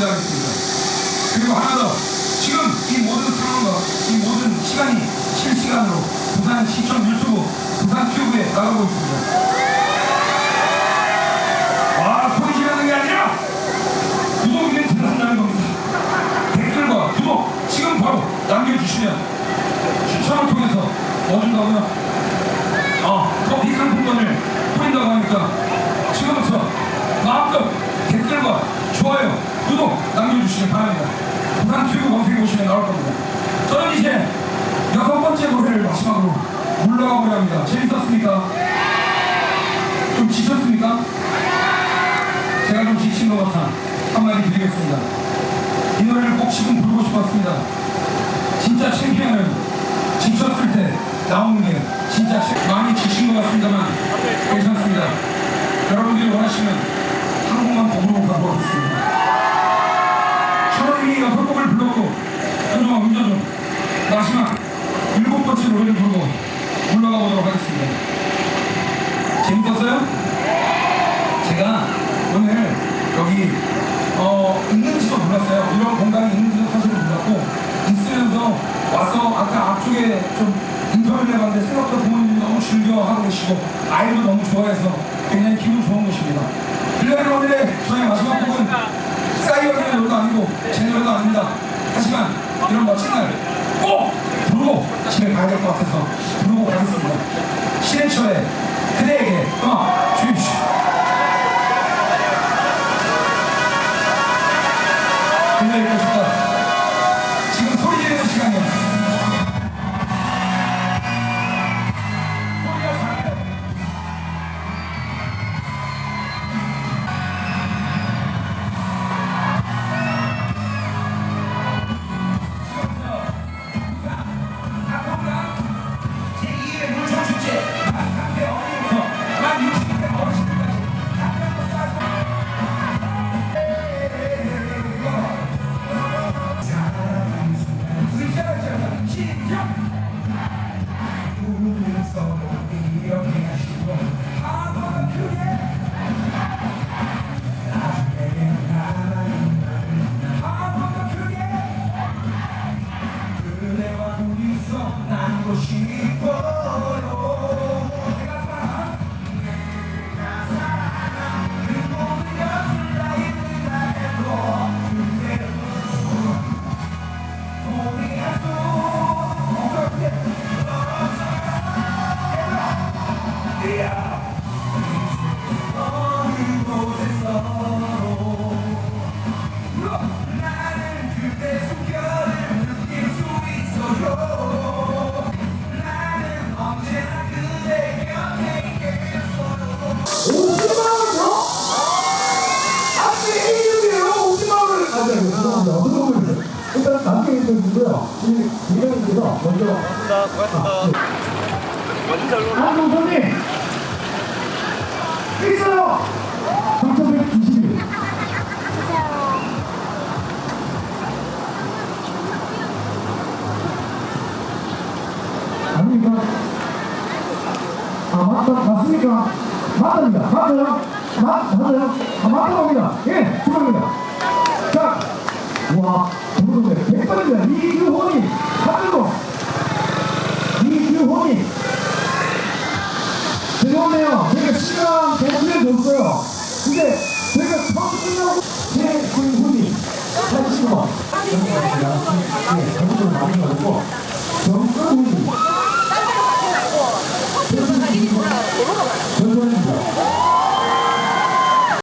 기도하겠습니다. 그리고 하나 더 지금 이 모든 상황과 이 모든 시간이 실시간으로 부산 시청 유튜브 부산 큐브에 나가고 있습니다. 와 소리 지르는 게 아니라 구독 이벤트를 한다는 겁니다. 댓글과 구독 지금 바로 남겨주시면 추천을 통해서 어준다고요. 보시면 나올 겁니다. 저는 이제 여섯 번째 노래를 마지막으로 물러가 보려 합니다. 재밌었습니까? 좀 지쳤습니까? 제가 좀 지친 것 같아 한마디 드리겠습니다. 이 노래를 꼭 지금 부르고 싶었습니다. 진짜 챔피언은 지쳤을 때 나오는 게 진짜 챔- 많이 지친 것 같습니다만 괜찮습니다. 여러분들이 원하시면 한 곡만 더 부르고 가도록 하겠습니다. 저는 이미 여섯 곡을 불렀고 현종아 운전 좀 마지막 일곱 번째 노래를 부르고 올라가 보도록 하겠습니다. 재밌었어요? 제가 오늘 여기 어, 있는지도 몰랐어요. 이런 공간이 있는지도 사실 몰랐고 있으면서 와서 아까 앞쪽에 좀 인터뷰를 해봤는데 생각보다 부모님이 너무 즐겨하고 계시고 아이도 너무 좋아해서 굉장히 기분 좋은 곳입니다. 빌라는 오늘의 저희 마지막 곡은 싸이어의 노래도 아니고 제 노래도 아닙니다. 하지만 이런 멋진 날꼭 부르고 것 같아서 부르고 가겠습니다. 신해철의 그대에게 음악 주십시오. 들려 고맙습니다. 고맙습니다. 완전 잘 놀아. 다음 선님 있어요. 3,191. 아닙니까? 아, 맞다, 맞습니까? 맞답니다. 맞아요. 맞, 맞아요. 아, 맞는 겁니다. 예, 축하합니다. 자, 와, 저분들 100번입니다. 이규호님, 3 0 들어보니 들어오네요. 그러니까 싫어.